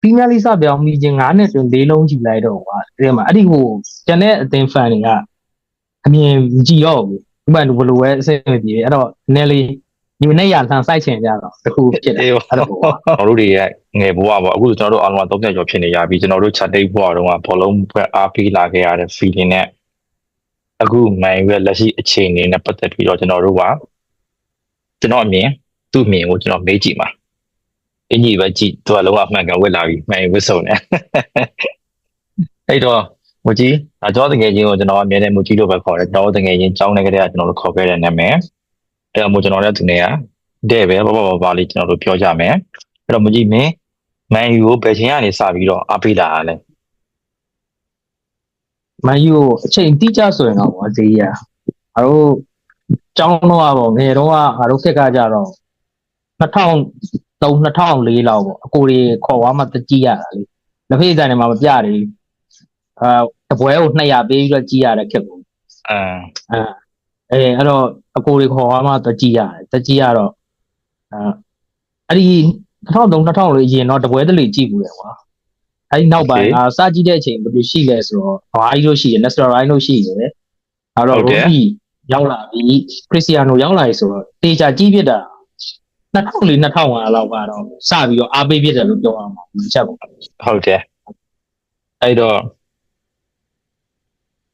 ပရီးမီးယားလိစပြောင်းပြီးချင်း9နှစ်တွင်၄လုံးကြည့်လိုက်တော့ကွာဒီမှာအဲ့ဒီဟိုကျန်တဲ့အသင်းဖန်တွေကအမြင်မကြည့်တော့ဘူးဥပမာဘယ်လိုပဲအဆင်မပြေအဲ့တော့နည်းလေးဒီနေ့ရလှန်ဆိုင်ချင်ကြတော့တခုဖြစ်တယ်အေးပါအဲ့တော့ကျွန်တော်တို့တွေရဲ့ငယ်ဘဝပေါ့အခုကျွန်တော်တို့အားလုံးက30ကျော်ဖြစ်နေရပြီကျွန်တော်တို့ချက်တိတ်ဘဝတုန်းကဘောလုံးဘက်အားပေးလာခဲ့ရတဲ့ feeling နဲ့အခုမိုင်းရဲ့လက်ရှိအခြေအနေနဲ့ပတ်သက်ပြီးတော့ကျွန်တော်တို့ကကျွန်တော်အမြင်သူ့အမြင်ကိုကျွန်တော်မေးကြည့်ပါ အင်ကြီးပဲကြည့်သူကလုံးဝအမှန်ကန်ဝက်လာပြီမိုင်းဝစ်စုံနေအဲ့တော့မူကြီးဒါကြောတငယ်ချင်းကိုကျွန်တော်အမြဲတမ်းမူကြီးလို့ပဲခေါ်တယ်ကျွန်တော်တငယ်ချင်းကြောင်းနေကြတဲ့ကျွန်တော်တို့ခေါ်ခဲ့တဲ့နာမည်အဲ့တော့မူကျွန်တော်လည်းသူနေရတဲ့ပဲဘာဘာဘာဘာလေးကျွန်တော်တို့ပြောကြမယ်အဲ့တော့မကြည့်မင်းမန်ယူကိုဘယ်ချိန်ကနေစပြီးတော့အားပေးလာတာလဲမန်ယူကိုအချိန်တိကျဆိုရင်တော့ဗောဈေးရငါတို့ကျောင်းတော့ဗောငယ်တော့ကငါတို့ခက်ကကြတော့2003 2004လောက်ဗောအကိုတွေခေါ်သွားမှတကြည့်ရတာလေလက်ဖေးဆိုင်တွေမှာမပြတယ်အာတပွဲကို200ပေးပြီးတော့ကြည့်ရတဲ့ခက်ကိုအမ်အဲအဲအဲ့တော့အကိုတွေခေါ်သွားမှတကြည့်ရတယ်တကြည့်ရတော့အဲအဲ့ဒီ2003 2004လေးရင်တော့တပွဲတလေကြည့်ဘူးလေကွာအဲ့ဒီနောက်ပိုင်းအာစကြည့်တဲ့အချိန်ဘယ်လိုရှိလဲဆိုတော့ဘာကြီးလို့ရှိရ Nestor Ryan လို့ရှိတယ်အဲ့တော့ Robbie ရောက်လာပြီ Cristiano ရောက်လာပြီဆိုတော့တေချာကြည့်ပြတာ 2004 2005လောက်ကတော့စပြီးတော့အားပေးပြတယ်လို့ပြောရမှာမချက်ဘူးဟုတ်တယ်အဲ့တော့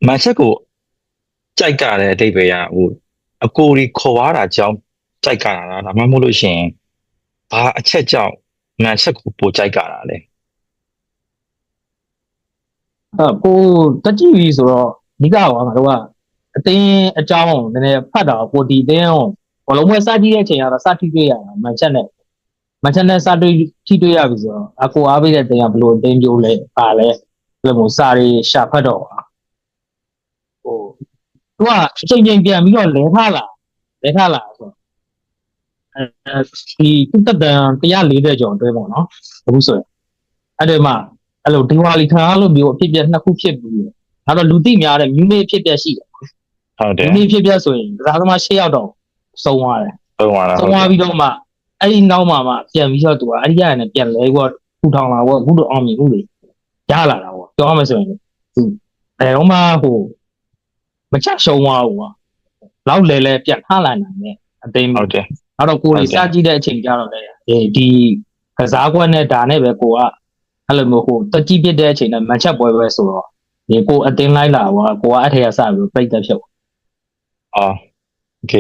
မန်ချက်ကိုကြိုက်ကြတဲ့အတိတ်ပဲရဟိုအကိုဒီခေါ်သွားတာကြောင်းကြိုက်ကြတာလားဒါမှမဟုတ်လို့ရှိရင်ဘာအချက်ကြောင့်မန်ချက်ကိုပိုကြိုက်ကြတာလဲအဲ့ကိုတကြည့်ပြီဆိုတော့ဒီကကွာငါတို့ကအတင်းအကြောင်းနည်းနည်းဖတ်တာကိုဒီတင်းအောင် ဘလုံးပွဲစကြည့်တဲ့အချိန်ကတော့စထိတွေ့ရတာမန်ချက်နဲ့မန်ချက်နဲ့စတွေ့ထိတွေ့ရပြီဆိုတော့အကိုအားပေးတဲ့တင်းကဘယ်လိုအတင်းပြိုးလဲပါလဲဘယ်လိုစာရီရှာဖတ်တော့ဟာဟိုသူကအချိန်ချင်းပြန်ပြီးတော့လဲထားလာလဲထားလာဆိုတော့အဲဒီသူတက်တန်140ကျော်အတွဲပေါ့နော်အခုဆိုရင်အဲ့ဒီမှာအဲ့လိုဒီဝါလီခါလို့မျိုးအဖြစ်ပြက်နှစ်ခုဖြစ်ပြီးတယ်။နောက်တော့လူသိများတဲ့မြူမေအဖြစ်ပြက်ရှိတယ်ဟုတ်တ။ယ်မြူမေအဖြစ်ပြက်ဆိုရင်ကစားသမား၈ယောက်တော့ စုံသွားတယ် ဟုတ်ပါလား ။စုံသွားပြီးတော့မှအဲ့ဒီနောက်မှာမှပြန်ပြီးတော့သူကအဲ့ဒီရနဲ့ပြန်လဲကွာထူထောင်လာကွာအခုတော့အောင်မြင်မှုတွေရလာတာပေါ့။ပြောရမယ်ဆိုရင်သူအဲတော့မှဟိုမချက်ရှုံးသွားဘူးကွာ။လောက်လဲလဲပြန်ထားလာနိုင်တယ်အသိ ဟု မျိုး တ်တယ် နောက်တော့ကိုယ်ကြီးစကြည့်တဲ့အချိန်ကျတော့လေဒီကစားကွက်နဲ့ဒါနဲ့ပဲကိုကအဲ့လိုမျိုးဟိုတကြည့်ပြတဲ့အချိန်နဲ့မန်ချက်ပွဲပဲဆိုတော့ဒီကိုအတင်းလိုက်လာကွာကိုကအထက်ကစပြီးပြိတ်သက်ဖြစ်သွား အော်โอเค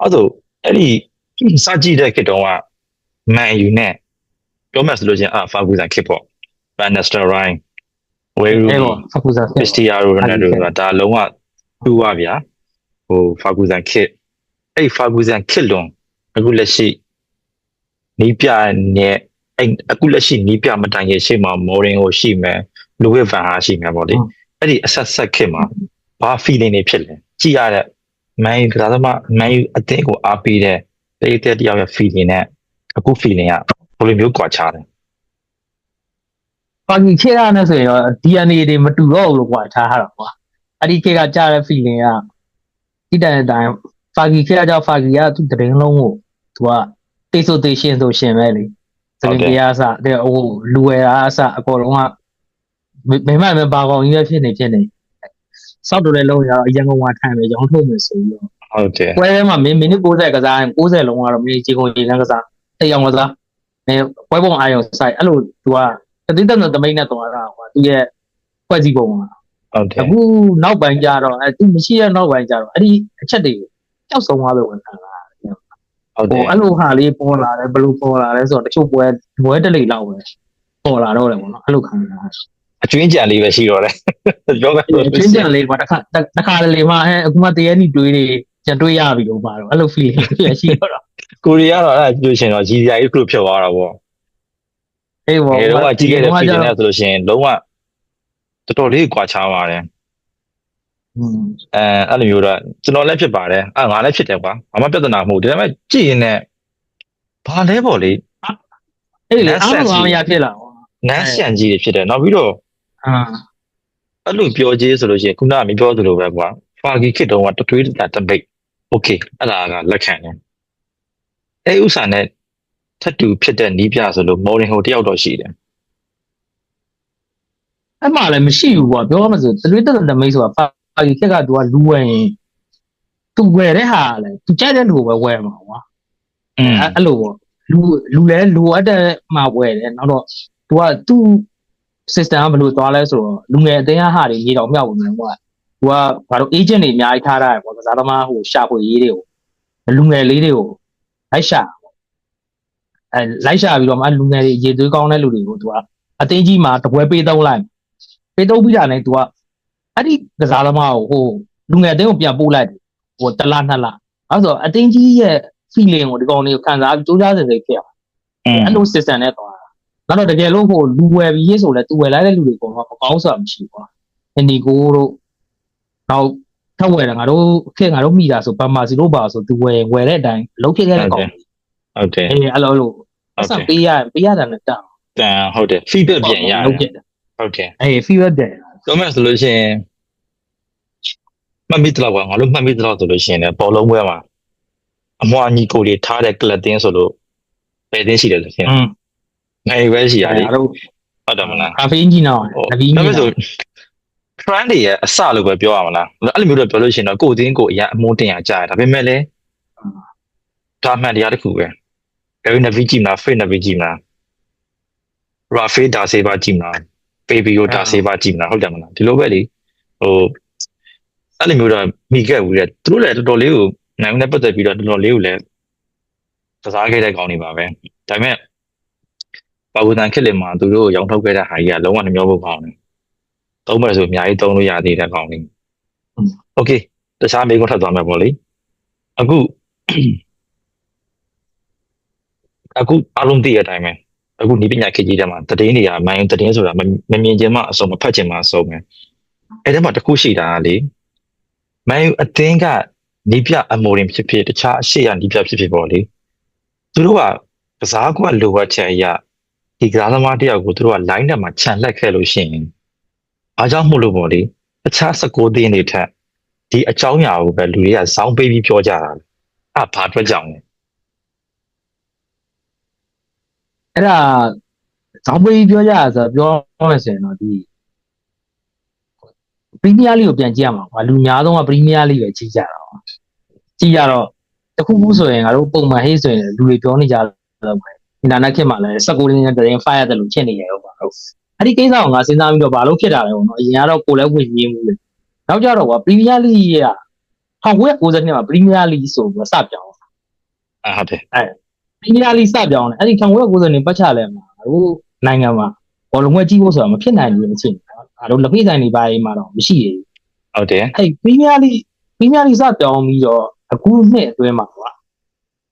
အဲ့တော့အဲ့ဒီစကြည့်တဲ့ခေတ်တုန်းကမန်ယူနဲ့ပြောမှဆိုလို့ချင်းအာဖာဂူဆန်ခေတ်ပေါ့ဘန်နက်စတာရိုင်းဝေရူအဲ့တော့ဖကူစားခရစ္စတီယာနိုရိုနယ်ဒိုဆိုတာဒါလုံးဝတူပါဗျာဟိုဖာဂူဆန်ခေတ်အဲ့ဖာဂူဆန်ခေတ်လွန်အခုလက်ရှိနီးပြနဲ့အဲ့အခုလက်ရှိနီးပြမတိုင်ခင်ရှေ့မှာမော်ရင်ကိုရှိမယ်လူဝစ်ဗန်ဟာရှိမယ်ပေါ့လေအဲ့ဒီအဆက်ဆက်ခေတ်မှာဘာ feeling တွေဖြစ်လဲကြည့်ရတဲ့ မန်ယူကစားသမားမန်ယူအသင်းကိုအားပေးတဲ့ပရိသတ်တယောက်ရဲ့ feeling နဲ့အခု feeling ကဘယ်လိုမျိုးကွာခြားလဲပါကီခေရနဲ့ဆိုရင်တော့ DNA တွေမတူတော့ဘူးလို့ကွာထားရတာကွာအဲ့ဒီခေကကြားတဲ့ feeling ကဒီတဲ့အတိုင်းပါကီခေရကြောင့်ပါကီကသူတရင်လုံးကိုသူကတိတ်ဆိုတေးရှင်ဆိုရှင်ပဲလေစကင်တရားစတဲ့ဟိုလူဝယ်တာအစအကုန်လုံးကမိမမပါကောင်ကြီးပဲဖြစ်နေဖြစ်နေ စောက်တူတဲ့လုံးရတော့အရင်ကဝါထိုင်ပဲရောင်းထုတ်မယ်ဆိုပြီးတော့ဟုတ်တယ်ပွဲထဲမှာမိမိနစ်60ကစားရင်60လုံးကတော့မိကြီးကုန်ကြီးလန်းကစားတေးအောင်ကစားအဲပွဲပုံအာရုံစိုက်အဲ့လိုသူကတတိတနတမိတ်နဲ့သွားတာကွာသူရဲ့ဖွဲ့စည်းပုံကဟုတ်တယ်အခုနောက်ပိုင်းကျတော့အဲသူမရှိတဲ့နောက်ပိုင်းကျတော့အဲ့ဒီအချက်တွေကြောက်ဆုံးသွားလို့ဝင်ခံလာဟုတ်တဟိုယ်အဲ့လိုဟာလေးပေါ်လာတယ်ဘယ်လိုပေါ်လာလဲဆိုတော့တချို့ပွဲပွဲတစ်လိလောက်ပဲပေါ်လာတော့တယ်ပေါ့နော်အဲ့လိုခံလာ အကျွင်းကြံလေးပဲရှိတော့တယ်ပြောမယ်ဆိုလို့ချင်းရှိချရင်န်လေးကွာတစ်ခါတစ်ခါလေမှအဲအခုမှတရေနီတွေးတွေကြံတွေးရပြီလို့ပါတော့အဲ့လို feeling ဖြစ်ရှိတော့ကိုရီးယားတော့အဲ့ဒါပြောရှင်တော့ GDI ကလို့ဖြစ်သွားတာပေါ့အေးပေါ့ငယ်တော့ကကြီးခဲ့တဲ့ feeling နဲ့ဆိုလို့ရှိရင်လုံးဝတော်တော်လေးကွာခြားပါတယ်อืมအဲအဲ့လိုမျိုးတော့ကျွန်တော်လည်းဖြစ်ပါတယ်အာငါလည်းဖြစ်တယ်ကွာဘာမှပြဿနာမဟုတ်ဘူးဒါပေမဲ့ကြည့်ရင်လည်းဘာလဲပေါ့လေအဲ့လေအားလုံးအားရဖြစ်လာဟောနန်းဆန်ကြီးတွေဖြစ်တယ်နောက်ပြီးတော့ အာ အဲ့လိုပြောကြီးဆိုလို့ရှိရင်ခုနကမပြောသလိုပဲကွာဖာဂီခစ်တုံးကတတွေးတာတပိတ်โอเคအဲ့ဒါကလက်ခံတယ်အဲဥစ္စာနဲ့ထပ်တူဖြစ်တဲ့နီးပြဆိုလို့မော်ရင်ဟိုတယောက်တော့ရှိတယ် အဲ့မှလည်းမရှိဘူးပေါ့ပြောရမစို့တရွေးတက်တဲ့မိတ်ဆိုတာပါပါကြီးခက်ကသူကလူဝယ်ရင်သူဝယ်တဲ့ဟာလည်းသူကြိုက်တဲ့လူကိုပဲဝယ်မှာကွာ อืม အဲ့အဲ့လိုပေါ့လူလူလဲလူအပ်တဲ့မှာဝယ်တယ်နောက်တော့သူကသူ့ system ကဘယ်လိုသွားလဲဆိုတော့လူငယ်အတင်းအဟာတွေရေတော်မြောက်ဝင်တယ်ကွာသူကဘာလို့ agent တွေအများကြီးထားတာပေါ့ကစားသမားဟိုရှာဖွေရေးတွေကိုလူငယ်လေးတွေကိုလိုက်ရှာပေါ့အဲလိုက်ရှာပြီးတော့မှလူငယ်တွေရေသွေးကောင်းတဲ့လူတွေကိုသူကအတင်းကြီးမှာတပွဲပေးသုံးလိုက်ပေးသုံးပြီးတာနဲ့သူကအဲ့ဒီကစားသမားကိုဟိုလူငယ်အတင်းကိုပြန်ပို့လိုက်တယ်ဟိုတစ်လနှစ်လအဲ့ဆိုတော့အတင်းကြီးရဲ့ feeling ကိုဒီကောင်လေးကိုခံစားပြီးစူးစမ်းစင်စိတ်ဖြစ်အောင်อืมအဲ့လို system နဲ့သွားတာ နောက်တော့တကယ်လို့ဟိုလူဝယ်ပြီးရေးဆိုလဲသူဝယ်လိုက်တဲ့လူတွေကတော့မကောင်းဆိုတာမရှိဘူးကွာအန်ဒီကိုတို့နောက်ထပ်ဝယ်တာငါတို့ခေတ်ငါတို့မိတာဆိုပမာစီတို့ပါဆိုသူဝယ်ဝယ်တဲ့အတိုင်းအလုပ်ဖြစ်ခဲ့တဲ့ကောင်ဟုတ်တယ်အေးအဲ့လိုအဲ့လိုဟုတ်အဆတယ်ပေးရပေးရတာနဲ့တောင်းတန်ဟုတ်တယ် feedback ပြန်ရတယ်လုပ်ဖြစ်တယ်ဟုတ်တယ်အေး feedback တယ်ပြောမယ်ဆိုလို့ရှိရင်မှတ်မိတော့ကွာငါတို့မှတ်မိတော့ဆိုလို့ရှိရင်လည်းပေါ်လုံးပွဲမှာအမွှာညီကိုတွေထားတဲ့ကလပ်တင်းဆိုလို့ပဲတင်းရှိတယ်လို့ထင်อืม နိုင်ပဲရှိရတယ်ငါတို့ဟုတ်တယ်မလားကာဖေးကြီးနော်နဗီဒါမီပေမဲ့ဆို trend တွေရဲ့အစလို့ပဲပြောရမလားအဲ့လိုမျိုးတော့ပြောလို့ရှိရင်တော့ကိုယ်တင်းကိုယ်အရင်အမုန်းတင်ရကြရဒါပေမဲ့လည်းဒါမှန်တရားတစ်ခုပဲဘယ်နဗီကြည့်မလား fake နဗီကြည့်မလား rafe ဒါဆေးပါကြည့်မလား baby ကိုဒါဆေးပါကြည့်မလားဟုတ်တယ်မလားဒီလိုပဲလေဟိုအဲ့လိုမျိုးတော့မိခဲ့ဘူးလေသူတို့လည်းတော်တော်လေးကိုနိုင်နဲ့ပတ်သက်ပြီးတော့တော်တော်လေးကိုလည်းကစားခဲ့တဲ့ကောင်းနေပါပဲဒါပေမဲ့ ပါကူတန်ခက်လေမှာသူတို့ရောင်းထုတ်ခဲ့တဲ့ဟာကြီးကလုံးဝနှမျောဖို့ကောင်းတယ်။သုံးမယ်ဆိုအများကြီးသုံးလို့ရသေးတယ်ကောင်းတယ်။ Okay တခြားမေးခွန်းထပ်သွားမယ်ပေါ့လေ။အခုအခုအလုံးသိရတဲ့အတိုင်းပဲအခုဒီပညာခေတ်ကြီးတဲ့မှာတည်င်းနေရမိုင်းတည်င်းဆိုတာမမြင်ခြင်းမှအစုံမဖတ်ခြင်းမှအစုံပဲ။အဲဒီမှာတစ်ခုရှိတာကလေမိုင်းအသင်းကနီးပြအမော်ရင်ဖြစ်ဖြစ်တခြားအရှိရနီးပြဖြစ်ဖြစ်ပေါ့လေ။သူတို့ကကစားကွက်လိုအပ်ချက်အရာ ဒီကစားသမားတယောက်ကိုသူတို့က line ထဲမှာခြံလက်ခဲ့လို့ရှိရင်အားကြောင့်မို့လို့ပေါ့လေတခြား16တင်းတွေထက်ဒီအကြောင်းအရာကိုပဲလူတွေကဇောင်းပေးပြီးပြောကြတာလေအဲ့ဘာအတွက်ကြောင့်လဲအဲ့ဒါဇောင်းပေးပြောကြရဆိုပြောမယ်ဆိုရင်တော့ဒီပရီးမီးယားလိကိုပြန်ကြည့်ရမှာကွာလူများဆုံးကပရီးမီးယားလိပဲကြည့်ကြတာပါကြည့်ရတော့တခုခုဆိုရင်ငါတို့ပုံမှန်ဟေးဆိုရင်လူတွေပြောနေကြတော့ပဲ အင်တာနက်ခေတ်မှာလည်း16လင်းနဲ့တရင် fire တယ်လို့ဖြစ်နေရတော့ပါဟုတ်အဲ့ဒီကိစ္စကိုငါစဉ်းစားပြီးတော့ဘာလို့ဖြစ်တာလဲပေါ့နော်အရင်ကတော့ကိုလည်းဝင်ရင်းမှုလေနောက်ကြတော့ကွာပရီးမီးယားလိက1992မှာပရီးမီးယားလိဆိုပြီးတော့စပြောင်းအဲ့ဟုတ်တယ်ပရီးမီးယားလိစပြောင်းတယ်အဲ့ဒီ1990နေပတ်ချလဲမှာတို့နိုင်ငံမှာဘောလုံးဝဲကြီးဖို့ဆိုတာမဖြစ်နိုင်ဘူးအချင်းအဲတို့လက်ဖိဆိုင်တွေပါရေးမှာတော့မရှိသေးဘူးဟုတ်တယ်အဲ့ပရီးမီးယားလိပရီးမီးယားလိစပြောင်းပြီးတော့အခုနှစ်အတွင်းမှာကွာ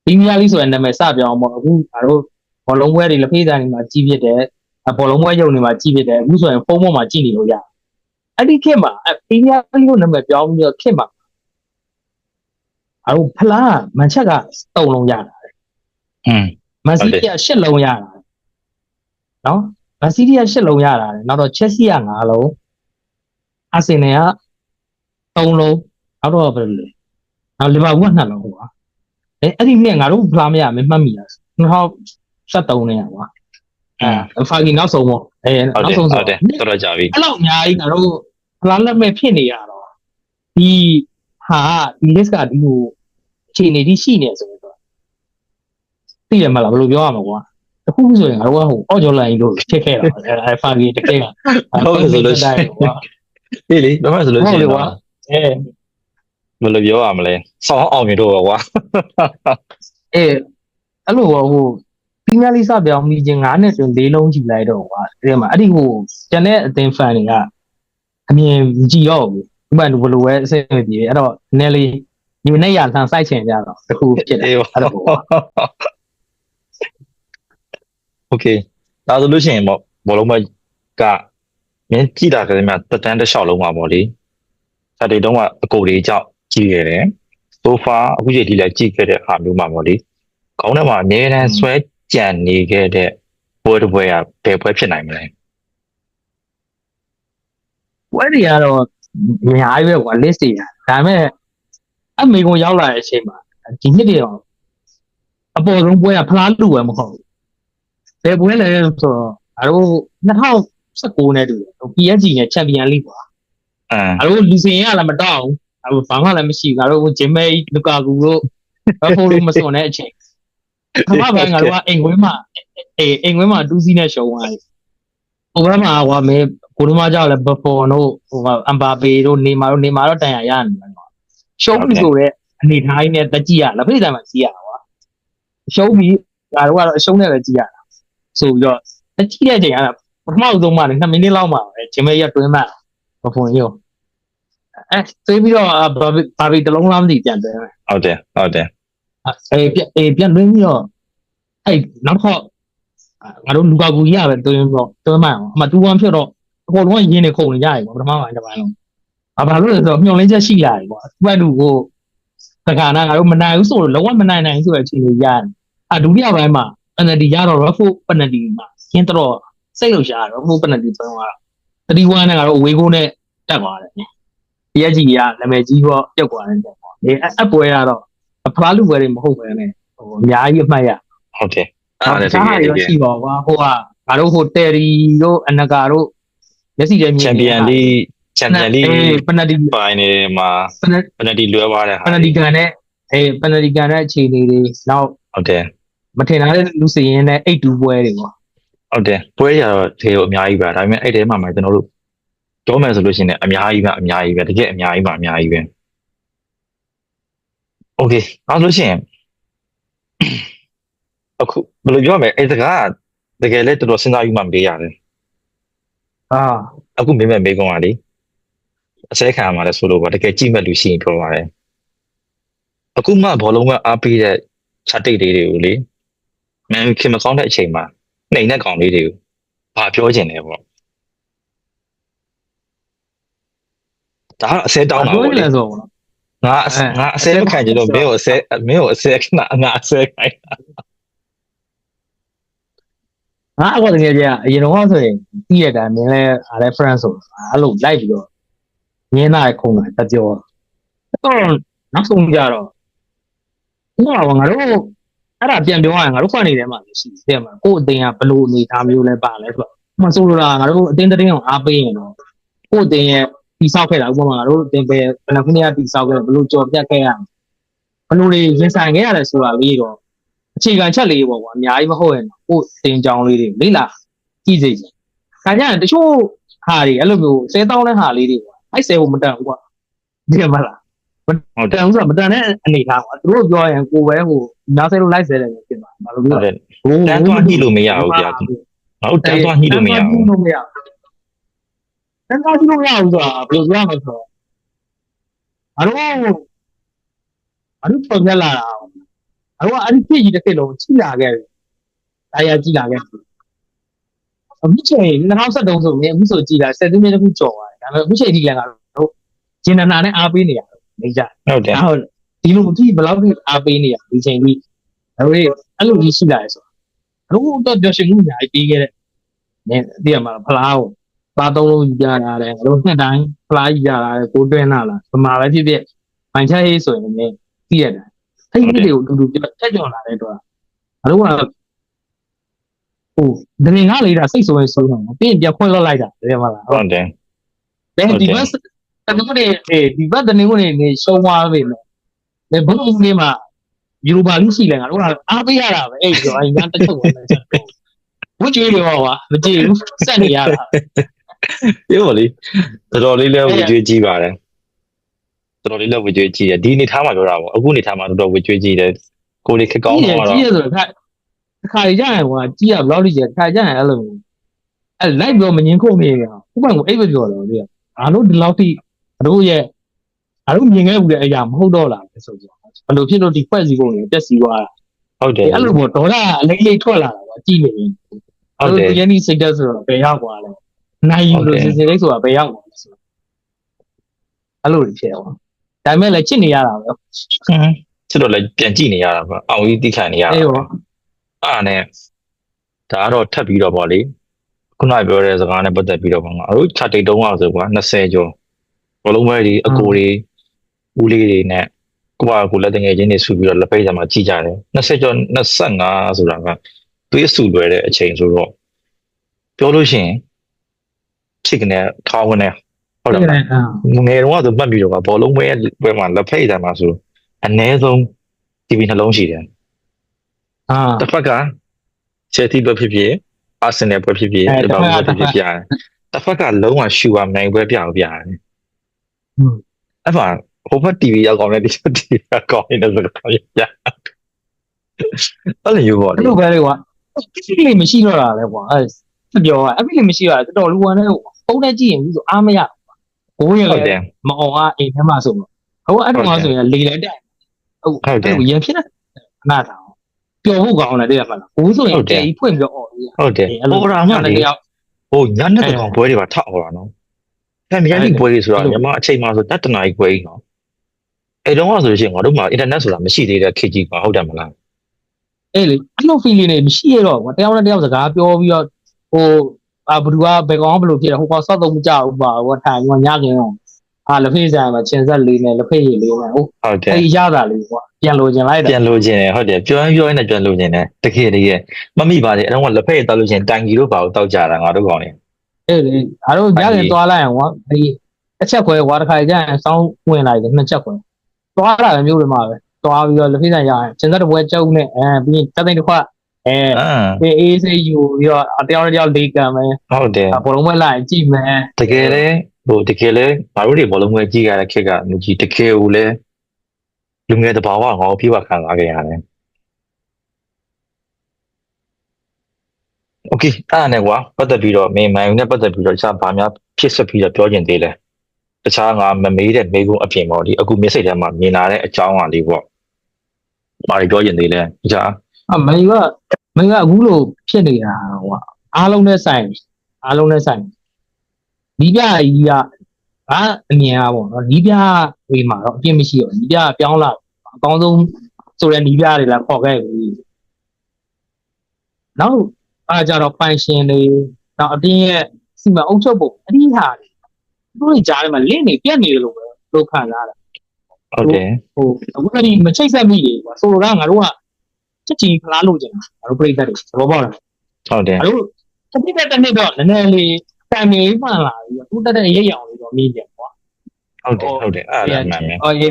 ပရီးမီးယားလိဆိုတဲ့နာမည်စပြောင်းပေါ့အခုအဲတို့ ဘောလုံးဝဲတွေလက်ဖိဆိုင်တွေမှာကြီးဖြစ်တယ်အဘောလုံးဝဲရုံတွေမှာကြီးဖြစ်တယ်အခုဆိုရင်ဖုန်းပေါ်မှာကြီးနေလို့ရတယ်အဲ့ဒီခေတ်မှာအဲပရီးမီးယားလိကိုနာမည်ပြောင်းပြီးတော့ခေတ်မှာအဲတို့ဖလားမန်ချက်ကတုံလုံးရတာอืมမန်စီးတီးက၈လုံးရတာနော်မန်စီးတီးက၈လုံးရတာတယ်နောက်တော့ချက်စီက9လုံးအာဆင်နယ်က3လုံးနောက်တော့ဘယ်လိုလဲနောက်လီဗာပူးက2လုံးဟိုပါအဲအဲ့ဒီနှစ်ငါတို့ဖလားမရမမှတ်မိလား 2073နဲ့ကွာအဲဖာကီနောက်ဆုံးပေါ့အဲဟုတ်နောတယ်က်ဆုံးဟုဆိုတ်တယ်တော်တော်ကြာပြီအဲ့လောက်အများကြီးငါတို့ဖလားလက်မဲ့ဖြစ်နေရတော့ဒီဟာဒီ list ကဒီလိုအခြေအနေที่ရှိနေဆိုတော့သိရမလားဘယ်လိုပြောရမလဲကွာတခုခုဆိုရင်ငါတို့ကဟိုအော်ဂျော်လိုင်းလို့ဖြစ်ခဲ့တာအဲအဲဖာကီတကယ်ကဟုတ်တယ်ဆိုလို့ရှိရင်ကွာဟေးလေဘာမှဆိုလို့ရှိရင်ဟုတ်လေကွာတော့အဲဘယ်လိုပြောရမလဲဆောင်းအောင်မြင်တော့ပါကွာအဲအဲ့လိုဟို ပရီးမီးယားလိစပြောင်းမိချင်း9နှစ်တွင်၄လုံးကြည့်လိုက်တော့ဟာဒီမှာအဲ့ဒီဟိုကျန်တဲ့အသင်း fan တွေကအမြင်ကြည့်တော့ဘူးဥပမာဘလိုပဲအဆင်မပြေအဲ့တော့နည်းလေးညီနဲ့ရန်ဆန်စိုက်ချင်ကြတော့တခုဖြစ်တယ်အဲ့တော့ Okay ဒါဆိုလို့ရှိရင်ပေါ့ဘောလုံးမကမင်းကြည့်တာကလေးများတက်တန်းတစ်လျှောက်လုံးပါပေါ့လေစတေတုံးကအကိုတွေကြောက်ကြည့်ရတယ် so far အခုချိန်ထိလည်းကြည့်ခဲ့တဲ့အားမျိုးပါပေါ့လေခေါင်းထဲမှာအများတန်းဆွဲ ကြံနေခဲ့တဲ့ပွဲတစ်ပွဲကဘယ်ပွဲဖြစ်နိုင်မလဲပွဲတွေကတော့အများကြီးပဲကွာ list တွေကဒါပေမဲ့အမေကွန်ရောက်လာတဲ့အချိန်မှာဒီနှစ်တွေတော့အပေါ်ဆုံးပွဲကဖလားလူပဲမဟုတ်ဘူးဘယ်ပွဲလဲဆိုတော့အတို့16နဲ့တူတယ်ဟို PSG နဲ့ Champion League ကွာအမ်ငါတို့လူစင်ရလည်းမတောက်ဘူးဘာမှလည်းမရှိငါတို့ဂျင်မဲလူကာကူတို့ဘဖိုလိုမစွန်တဲ့အချိန် ခမပိုင်းငါတို့ကအိမ်ခွင်းမှာအေးအိမ်ခွင်းမှာတူးစီးနဲ့ရှုံသွားတယ်ဟိုဘက်မှာဟိုမဲကိုတို့မကြောက်လဲဘဖော်တို့ဟိုအမ်ဘာပေတို့နေမာတို့နေမာတော့တန်ရရနေတယ်ကွာရှုံးပြီဆိုတော့အနေထားကြီးနဲ့တကြည့်ရလက်ဖိတ်တိုင်းမှာကြည့်ရတာကွာရှုံးပြီငါတို့ကတော့အရှုံးနဲ့ပဲကြည့်ရတာဆိုပြီးတော့တကြည့်တဲ့အချိန်ကပထမဆုံးမှ2မိနစ်လောက်မှပဲဂျင်မဲရတွင်းမှဘဖော်ရောအဲသိပြီးတော့ဘာဘာဘီတလုံးလားမသိပြန်တယ်ဟုတ်တယ်ဟုတ်တယ် အေးပြအေးပြန်တွင်းပြီးတော့အဲ့နောက်တော့ငါတို့လူကာကူကြီးရပဲတွင်းပြီးတော့တွင်းမှအောင်အမှတူဝမ်းဖြစ်တော့အကုန်လုံးကရင်းနေခုန်နေကြတယ်ပေါ့ပထမပိုင်းတစ်ပိုင်းလုံးအဘာလို့လဲဆိုတော့မျောလင်းချက်ရှိလာတယ်ပေါ့သူကလူကိုတခါနာငါတို့မနိုင်ဘူးဆိုတော့လုံးဝမနိုင်နိုင်ဆိုတဲ့အချိန်ကြီးရတယ်အဒုတိယပိုင်းမှာ penalty ရတော့ rough penalty မှာရင်းတော့စိတ်လို့ရှာတော့ rough penalty ဆုံးသွားတာ31နဲ့ငါတို့အဝေးကိုနဲ့တက်သွားတယ် PSG ကနာမည်ကြီးတော့ပြုတ်သွားတယ်ပေါ့ဒီအပွဲကတော့အ ဖလားလူပွဲတွေမဟုတ်ပဲနဲ့ဟိုအများကြီးအမှတ်ရဟုတ်တယ်အဲ့အဲ့ဒါဒါလည်းတတကယ်တကယ်ရှိပါကွာဟိုကငါတို့ဟိုတယ်ရီတို့အနကာတို့မျက်စိထဲမြင်ချန်ပီယံလိချန်ပီယံလိပနဒီပိုင်းနေမှာပနပနတီလွဲသွားတဲ့ပနဒီကန်နဲ့အေးပနဒီကန်နဲ့အခြေအနေတွေနောက်ဟုတ်တယ်မထင်ထားတဲ့လူစည်ရင်နဲ့82ပွဲတွေပေါ့ဟုတ်တယ်ပွဲရတော့ထေကိုအများကြီးပဲဒါပေမဲ့အဲ့တဲမှာမှကျွန်တော်တို့တော့မယ်ဆိုလို့ရှိရင်အများကြီးပဲအများကြီးပဲတကယ်အများကြီးပါအများကြီးပဲ โอเคအဲ့လို့ရှိရင်အခုဘယ်လိုပြောမလဲအဲ့စကားတကယ်လည်းတော်တော်စဉ်းစားယူမှမပေးရတယ် အာ အခုမင်းမဲ့မေးကောင်းပါလေအစဲခံရမှာလဲဆိုလို့ပါတကယ်ကြည့်မဲ့လူရှိရင်ပြောပါတယ်အခုမှဘောလုံးကအားပေးတဲ့ချက်တိတ်လေးတွေကိုလေမင်းခင်မကောင်းတဲ့အချိန်မှာနှိမ်တဲ့ကောင်လေးတွေကိုဘာပြောချင်လဲပေါ့ဒါကအစဲတောင်းတာ ပြော ပေါ့ ရ လေ လဲဆိုတော့ ငါအစအဲငါအစဲမခံချင်လို့မင်းကိုအစဲမင်းကိုအစဲခဏငါအစဲခိုင်းတာငါအခုတကယ်ကြီးအရင်တော့ဆိုရင်ပြီးရတဲ့အတိုင်းမင်းလဲအားလဲ friend ဆိုအဲ့လိုလိုက်ပြီးတော့ငင်းသားခုံတာတကြောတော့နောက်ဆုံးကြတော့ဟိုကငါတို့အဲ့ဒါပြန်ပြောရရင်ငါတို့ခွန်နေတယ်မှာရှိတယ်မှာကို့အတင်းကဘလို့အနေထားမျိုးလဲပါလဲဆိုတော့မဆိုလိုတာငါတို့အတင်းတင်းအောင်အားပေးရင်တော့ကို့အတင်းရဲ့ တိဆောက်ခဲ့တာဥပမာငါတို့အတင်းပဲဘယ်နှခုနှစ်ကတိဆောက်ခဲ့ဘလို့ကြော်ပြတ်ခဲ့ရဘလို့တွေရင်ဆိုင်ခဲ့ရတယ်ဆိုတာလေးတော့အခြေခံချက်လေးပေါ့ကွာအများကြီးမဟုတ်ရင်ကို့တင်ကြောင်းလေးတွေလိလာကြည့်စေချင်။ခါကြရင်တချို့ဟာတွေအဲ့လိုမျိုးဆဲတောင်းတဲ့ဟာလေးတွေကွာအဲ့ဆဲကိုမတန်ဘူးကွာဒီမလားဟုတ်တတယ်န်ဦးဆိုမတန်တဲ့အနေထားကွာသူတို့ပြောရင်ကိုယ်ပဲဟိုနားဆဲလို့လိုက်ဆဲတယ်ဖြစ်မှာဘာလို့ဟုပြောတ်တယ်ဟိုတန်းသွားညှိလို့မရဘူးဗျာငါတို့တန်းသွားညှိလို့မရဘူး လို့မရတန်သွားညှိလို့မရဘူးဆိုတာဘယ်လိုပြောရမလဲဆိုတော့အရုံးအရုံးပေါ်ပြလာတာအရုံးအဲ့ဒီဖြစ်ကြီးတစ်ခေတ်လုံးချိလာခဲ့တယ်တရားကြည့်လာခဲ့တယ်အခုချိန်2013ဆိုရင်အခုဆိုကြည်လာ7မိနစ်တခုကျော်သွားတယ်ဒါပေမဲ့အခုချိန်ထိလည်းကတော့ဂျင်နနာနဲ့အားပေးနေရတယ်နေကြဟုတ်တယ်ဒါဟုတ်ဒီလိုကြည့်ဘယ်လောက်ထိအားပေးနေရဒီချိန်ကြီးဒါပေမဲ့အဲ့လိုကြီးရှိလာရဲဆိုတော့တော့ပြောရှင်မှုညာပြီးခဲ့တဲ့နင်းဒီမှာဖလားကို ပါသုံးလုံးယူကြတာတယ်ငါတို့နှစ်တိုင်းဖလားယူကြတာတယ်ကိုတွင်းလာလားပမာပဲဖြစ်ဖြစ်မိုင်ချရေးဆိုရင်လည်းသိရတယ်အဲ့ဒီတွေကိုတူတူပြတ်ကြော်လာတဲ့တော့ငါတို့ကဟိုဒရင်ကလေးတာစိတ်ဆိုရင်ဆိုတော့ပြီးရင်ပြခွင့်လွတ်လိုက်တာတယ်မလားဟုတ်တယ်ဘယ်ဒီဘတ်တနင်္ဂနွေအေးဒီဘတ်တနင်္ဂနွေနေရှုံးသွားပြီမယ်ဘယ်ဘုံနေမှာယူရိုပါလိရှိလဲငါတို့ကအားပေးရတာပဲအဲ့ဒီတော့အရင်တစ်ချုပ်ဝင်တယ်ဝကြွေးရောပါမကြည့်ဘူးစက်နေရတာ ပြောပါလေတော်တော်လေးလည်းဝေကျွေးကြည့်ပါတယ်တော်တော်လေးလည်းဝေကျွေးကြည့်တယ်ဒီအနေထားမှာပြောတာပေါ့အခုအနေထားမှာတော်တော်ဝေကျွေးကြည့်တယ်ကိုလေးခက်ကောင်းကြည့်ရတော့ကြည့်ရဆိုတော့ခါခါရကြရင်ဟိုကြည့်ရဘယ်လောက်ကြီးခါကြရင်အဲ့လိုအဲ့လိုက်ပြောမငင်းခုနေရဥပမာကိုအိပ်ပဲပြောတော့ဒီငါတို့ဒီလောက်ထိတို့ရဲ့ငါတို့မြင်ခဲ့ဘူးတဲ့အရာမဟုတ်တော့လားဆိုတော့ဘယ်လိုဖြစ်လို့ဒီဖွဲ့စည်းပုံတွေတက်စီသွားတာဟုတ်တယ်အဲ့လိုပေါ့ဒေါ်လာအလေးလေးထွက်လာတာပေါ့ကြည့်နေရင်ဟုတ်တယ်ယနေ့စိတ်သက်ဆိုတော့ဘယ်ရောက်သွားလဲ နိုင်ယူလို့စီစီလေးဆိုတာဘယ်ရောက်သွားလဲဆိုအဲ့လိုဖြစ်ရောဒါပေမဲ့လည်းချစ်နေရတာပဲချစ်တော့လည်းပြန်ကြည့်နေရတာပေါ့အောင်ကြီးတိခိုင်နေရတာအေးရောအဲ့နဲ့ဒါကတော့ထပ်ပြီးတော့ပေါ့လေခုနပြောတဲ့စကားနဲ့ပတ်သက်ပြီးတော့ပေါ့ငါတို့ခြာတိတ်တုံးအောင်ဆိုကွာ20ကျော်ဘလုံးပဲဒီအကိုတွေဦးလေးတွေနဲ့ကိုကကိုလက်တငယ်ချင်းတွေဆူပြီးတော့လက်ပိတ်ကြမှာကြည်ကြတယ်20ကျော်25ဆိုတာကသွေးဆူလွယ်တဲ့အချိန်ဆိုတော့ပြောလို့ရှိရင် ချစ်ကနေထောင်းကနေဟုတ်တယ်မလားအာငယ်တော့ဆိုမှတ်ပြီးတော့ဘောလုံးပွဲပွဲမှာလက်ဖိတ်တယ်မှာဆိုအနည်းဆုံး TV နှလုံးရှိတယ်အာတစ်ဖက်ကချယ်တီပဲဖြစ်ဖြစ်အာဆင်နယ်ပဲဖြစ်ဖြစ်အဲဒီဘောတစ်ပဲဖက်ကဖြစ်ဖြစ်ပြရတယ်တစ်ဖက်ကလုံးဝရှူပါနိုင်ပွဲပြအောင်ပြရတယ်อืมအဲ့မှာဟိုဘက် TV ရောက်ကောင်းတယ်ဒီဘက် TV ရောက်ကောင်းတယ်ဆိုတော့ပြအဲ့လိုမျိုးပေါ့အဲ့လေလိုပဲလေကွာအဖိလေးမရှိတော့တာလေကွာအဲ့ပြောအဖိလေးမရှိတော့တော်တော်လူဝင်နေ ပုံနဲ့ကြည့်ရင်ပြီးဆိုအားမရဘိုးရဟုတ်တလေယ်မအောင်ကအိမ်ထဲမှာဆိုတော့ဟိုအဲ့တော့ဆိုရင်လေလည်းတက်ဟုတ်ဟုတ်တယ်အဲ့လိုရန်ဖြစ်နေတာခဏတောင်ပျော်ဖို့ကောင်းတယ်တဲ့မှာလားဘိုးဆိုရင်တဲကြီးဖွင့်ပြီးတော့អော်ကြီးဟုတ်တယ်ဟိုရာမလေတယောက်ဟိုညနေကောင်ပွဲတွေပါထောက်အောင်နော်ဖမ်မီယာလိပွဲတွေဆိုတော့ညီမအချိန်မှဆိုတတ်တနာကြီးပွဲကြီးနော်အဲ့တော့ဆိုလို့ရှိရင်ငါတို့မှာအင်တာနက်ဆိုတာမရှိသေးတဲ့ခေတ်ကြီးပါဟုတ်တယ်မလားအေးလေအဲ့လို feeling တွေမရှိရတော့ကွာတယောက်နဲ့တယောက်စကားပြောပြီးတော့ဟို အာဘလူကဘယ်ကောင်ဘယ်လိုဖြစ်တယ်ဟိုကောင်စောက်တော့မကြောက်ဘူးပါဟိုထိုင်ကညခင်အောင်အာလက်ဖေးဆိုင်မှာချင်းဆက်လေးနဲ့လက်ဖေးရည်လေးနဲ့ဟိုဟုတ်တယ်အဲ့ဒီရတာလေးကွာပြန်လိုချင်လိုက်တာပြန်လို့ခြင်းတယ်ဟုတ်တယ်ပြောရင်ပြောရင်လည်းပြန်လို့ခြင်းတယ်တကယ်တည်းရဲ့မမိပါနဲ့အဲ့တော့ကလက်ဖက်ရတောက်လို့ခြင်းတိုင်ကြီးတို့ပါတော့တောက်ကြတာငါတို့ကောင်နေအေးလေအားတို့ညခင်သွားလိုက်အောင်ကွာဒီတစ်ချက်ခွဲကွာတစ်ခါကျရင်စောင်းဝင်လိုက်တယ်နှစ်ချက်ခွဲသွားတာပဲမျိုးတွေမှာပဲသွားပြီးတော့လက်ဖေးဆိုင်ရရင်ချင်းဆက်တစ်ပွဲကျုပ်နဲ့အဲပြီးရင်တက်သိန်းတစ်ခွက် အဲ အင်း ပြီးအေးစေးယူပြီးတော့တယောက်တစ်ယောက်လေးကံမယ် ဟုတ်တယ် ဘောလုံးပွဲလိုက်ကြည့်မယ် တကယ်လေဟိုတကယ်လေငါတို့တွေဘောလုံးပွဲကြီးရတဲ့ခေတ်ကမကြီးတကယ်ကိုလေလူငယ်တဘာဝငါ့ကိုပြေးပါခံစားခဲ့ရတယ်โอเคအဲ့ဒါနဲ့ကွာပတ်သက်ပြီးတော့မင်းမိုင်နဲ့ပတ်သက်ပြီးတော့တခြားဘာများဖြစ်ဆက်ပြီးတော့ပြောကျင်သေးလဲတခြားငါမမေးတဲ့မေးခွန်းအပြင်ပေါ့ဒီအခုမျက်စိထဲမှာမြင်လာတဲ့အကြောင်းအရာလေးပေါ့ဘာတွေပြောကျင်သေးလဲတခြား အမေကမေကအခုလိုဖြစ်နေတာကွာအားလုံးနဲ့ဆိုင်အားလုံးနဲ့ဆိုင်ဒီပြကြီးကဘာအမြင်အားပေါ့နော်ဒီပြဝေးမှာတော့အပြစ်မရှိတော့ဒီပြပြောင်းလာအကောင်းဆုံးဆိုတဲ့ဒီပြတွေလည်းခေါ်ခဲ့ပြီနောက်အားကြတော့ပိုင်ရှင်တွေနောက်အတင်းရဲ့စီမံအုပ်ချုပ်ပုံအဒီဟာတွေသူတို့ကြားထဲမှာလင့်နေပြက်နေတယ်လို့ပဲလို့ခံစားတာဟုတ်တယ်ဟိုအခုကဒီမချိတ်ဆက်မိတွေကွာဆိုလိုတာငါတို့က ချက်ချီဖလားလို့ကျင်တာငါတို့ပြိတ္တတွေသဘောပေါက်လားဟုတ်တယ်ငါတို့တစ်နှစ်တစ်နှစ်တော့နည်းနည်းလေးတန်နေမှန်လာပြီးတော့သူတက်တဲ့ရိပ်ရောင်လေးတော့မြင်ကြကွာဟုတ်တယ်ဟုတ်တယ်အဲ့ဒါလည်းမှန်တယ်အော်ရေ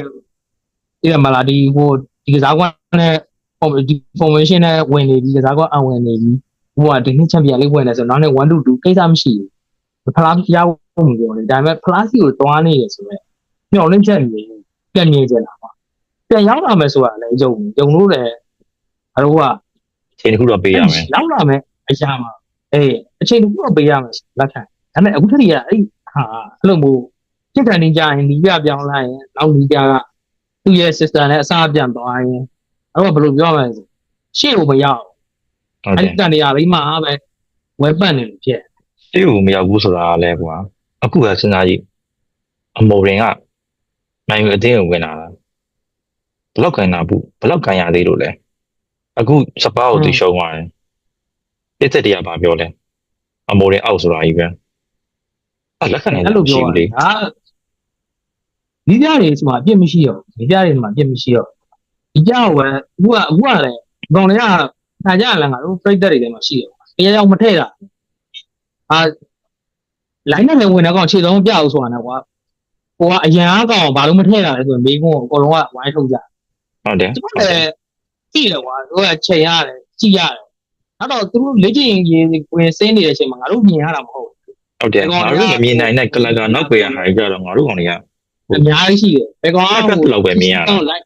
ဒီမလာဒီဟိုဒီကစားကွန်းနဲ့ဟိုဒီ formation နဲ့ဝင်နေဒီကစားကွန်းအဝင်နေပြီးဟိုကဒီနှစ်ချန်ပီယံလေးဝင်နေဆိုတော့နောက်နေ့1 2 2ကိစ္စမရှိဘူးဖလားရဖို့မပြောနေဒါပေမဲ့ဖလားစီကိုတွားနေရဆိုတော့ညှော်လင့်ချက်နေပြန်မြင်ကြတာပါပြန်ရောက်လာမယ်ဆိုတာလည်းယုံယုံလို့လည်း အတော့ကအချိန်တစ်ခုတော့ပေးရမယ်လောက်လာမယ်အရာမှာအေးအချိန်တစ်ခုတော့ပေးရမယ်လက်ခံဒါပေမဲ့အခုထက်ကြီးကအဲ့ဟာအဲ့လိုမျိုးပြစ်ခံနေကြရင်ဒီပြပြောင်းလိုက်ရင်နောက်ဒီပြကသူ့ရဲ့ sister နဲ့အစားပြန်သွားရင်အဲ့တော့ဘယ်လိုပြောမလဲဆိုရှေ့ကိုမရောက်ဟုတ်တအဲ့ယ်ဒီတန်တရားလေးမှာပဲဝဲပတ်နေလို့ဖြစ်တေးကိုမရောက်ဘူးဆိုတာကလည်းကွာအခုကစဉ်းစားကြည့်အမော်ရင်ကနိုင်ယူအတင်းကိုဝင်လာတာဘလောက်ကန်တာဘူးဘလောက်ကန်ရသေးလို့လဲ အခုစပါးကိုသူရှုံးသွားတယ်တစ်သက်တည်းကဘာပြောလဲအမော်ရင်အောက်ဆိုတာကြီးပဲအဲ့လက်ခံနိုင်အဲ့လိုပြောဘူးတာလေဟာဒီပြတွေဆိုမှအပြစ်မရှိတော့ဒီပြတွေဆိုမှအပြစ်မရှိတော့ဒီပြကပဲအခုကအခုကလည်းဒီကောင်တွေကခါကြလည်းငါတို့ပြိတ္တတွေထဲမှာရှိတယ်တရားရောက်မထည့်တာအာလိုင်းနဲ့လည်းဝင်တဲ့ကောင်ခြေဆုံးမပြအောင်ဆိုတာနဲ့ကွာဟိုကအရန်အကောင်ဘာလို့မထည့်တာလဲဆိုရင်မိကုန်းကိုအကုန်လုံးကဝိုင်းထုတ်ကြဟုတ်တယ်သူကလည်းကြည့် တယ်ကွာသူကချိန်ရတယ်ကြည့်ရတယ်အဲ့တော့သူတို့လေ့ကျင့်ရေးဝင်စင်းနေတဲ့အချိန်မှာငါတို့မြင်ရတာမဟုတ်ဟုတ်တယ်ငါတို့မမြင်နိုင်တဲ့ကလကနောက်ပေရဟာကြတော့ငါတို့ကောင်တွေကဘူးအများကြီးရှိတယ်ဘယ်ကောင်ကအဲ့ဒါလောက်ပဲမြင်ရတာဟိုလိုက်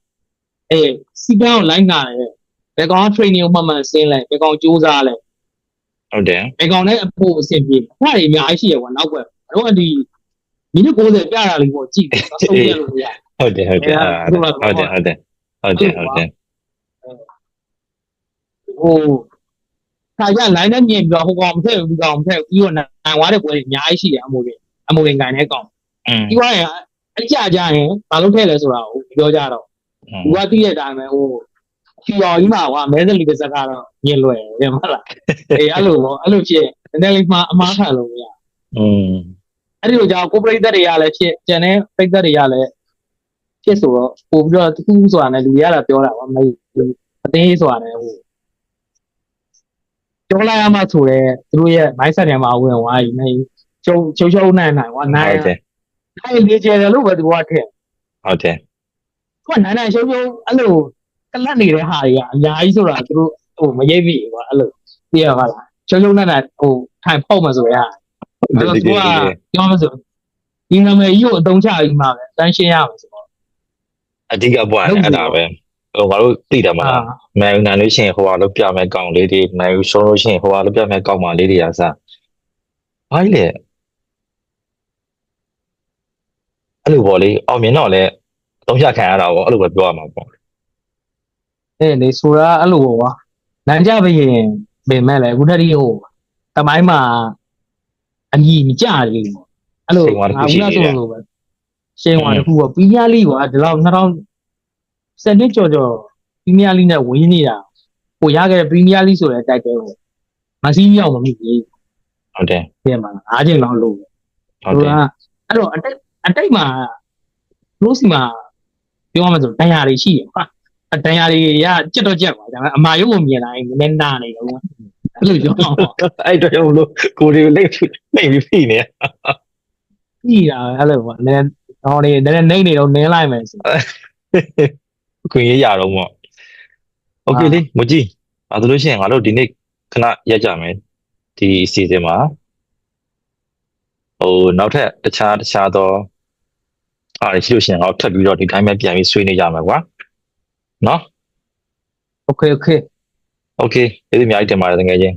အေးစီကံကိုလိုက်နာတယ်ဘယ်ကောင်က training ကိုမှန်မှန်ဆင်းလိုက်ဘယ်ကောင်စူးစမ်းလိုက်ဟုတ်တယ်ဘယ်ကောင်နဲ့အဖို့အဆင်ပြေအဲ့ဒါတွေအများကြီးရှိရကွာနောက်ကွယ်တော့ကဒီမိနစ်90ပြတာလေးပေါ့ကြည့်တယ်ဆုံးပြလို့မရဟုတ်တယ်ဟုတ်တယ်ဟုတ်တယ်ဟုတ်တယ်ဟုတ်တယ်ဟုတ်တယ် ဟိုခါကျလိုင်းနဲ့မြင်ပြီးတော့ဟိုကောင်မထည့်ဘူးဒီကောင်မထည့်ဘူးပြီးတော့နိုင်ွားတဲ့ပွဲတွေအများကြီးရှိတယ်အမိုးတွေအမိုးတွေကန်တဲ့ကောင်ပြီးွားရင်အကြကြရင်ဘာလို့ထည့်လဲဆိုတာကိုပြောကြတော့သူကသိတဲ့အတိုင်းပဲဟိုချီရော်ကြီးမှာကွာမဲစလီတစ်စက်ကတော့ညင်လွယ်တယ်မဟုတ်လားအေးအဲ့လိုပေါ့အဲ့လိုဖြစ်နည်းနည်းလေးမှအမားခံလို့မရဘူးအဲ့ဒီလိုကြောင့်ကိုပရိသတ်တွေကလည်းဖြစ်ကျန်တဲ့ပိတ်သက်တွေကလည်းဖြစ်ဆိုတော့ပို့ပြီးတော့တူးဆိုတာနဲ့လူတွေကလည်းပြောတာကွာမသိဘူးအသိဆိုတာနဲ့ဟို ပြောလိုက်ရမှဆိုတော့သူတို့ရဲ့ mindset ထဲမှာဝင်သွားပြီမင်းချုံချုံချုံနိုင်နိုင်ကွာနိုင်ဟုတ်တယ်နိုင်လေကျယ်တယ်လို့ပဲသူကထင်ဟုတ်တယ်သူကနိုင်နိုင်ချုံချုံအဲ့လိုကလတ်နေတဲ့ဟာတွေကအများကြီးဆိုတာသူတို့ဟိုမရိပ်ပြီကွာအဲ့လိုသိရပါလားချုံချုံနိုင်နိုင်ဟိုထိုင်ဖောက်မှဆိုရအဲ့တော့သူကပြောမှဆိုဒီနာမည်ကြီးကိုအတုံးချပြီးမှပဲတန်းရှင်းရမယ်ဆိုတော့အဓိကပွားတယ်အဲ့ဒါပဲ ဟိုငါတို့သိတယ်မလားမယ်နိုင်လို့ရှိရင်ဟိုဟာလောက်ပြမယ်ကောင်းလေးတွေနိုင်ရှုံးလို့ရှိရင်ဟိုဟာလောက်ပြမယ်ကောင်းမလေးတွေအစားဘာလဲအဲ့လိုပေါ့လေအောင်မြင်တော့လေအသုံးချခံရတာပေါ့အဲ့လိုပဲပြောရမှာပေါ့အေးလေဆိုတာအဲ့လိုပေါ့ကွာနိုင်ကြပြီရင်ပင်မဲ့လေအခုတည်းဟိုတမိုင်းမှာအညီမကြရလေပေါ့အဲ့လိုငါကဆိုလို့ပဲရှင်းသွားတခုပေါ့ပီးမြားလေးကွာဒီလောက်2000 စက်နှစ်ကျော်ကျော်ပီးမြားလေးနဲ့ဝင်းနေတာဟိုရခဲ့တဲ့ပီးမြားလေးဆိုတဲ့တိုက်တဲကိုမစီးမြောက်မမိဘူးဟုတ်တယ်ပြင်မှာအားချင်းလောက်လို့ဟုတ်သူတယ်ကအဲ့တော့အတိတ်အတိတ်မှာလို့စီမှာပြောမှဆိုတန်ရာတွေရှိရဟာအတန်ရာတွေကကြက်တော့ကြက်ပါဒါပေမဲ့အမာရုပ်ကိုမြင်လာရင်နည်းနည်းနာနေတော့အဲ့လိုပြောတော့အဲ့တော့ရောလို့ကိုယ်တွေလိမ့်လိမ့်ပြီးဖိနေပြီးတာပဲအဲ့လိုပေါ့နည်းဟောနေနည်းနည်းနေနေတော့နင်းလိုက်မယ်ဆို ခွင့်ရရတော့ပေါ့โอเคလေမကြီးအဲ့ဒါလို့ရှိရင်ငါတို့ဒီနေ့ခဏရက်ကြမယ်ဒီအစီအစဉ်မှာဟိုနောက်ထပ်တခြားတခြားသောအားရှိလို့ရှိရင်ငါတို့ထပ်ပြီးတော့ဒီတိုင်းပဲပြန်ပြီးဆွေးနေကြမှာကွာနော် โอเคโอเค โอเคကျေးဇူးအများကြီးတင်ပါတယ်တကယ်ချင်း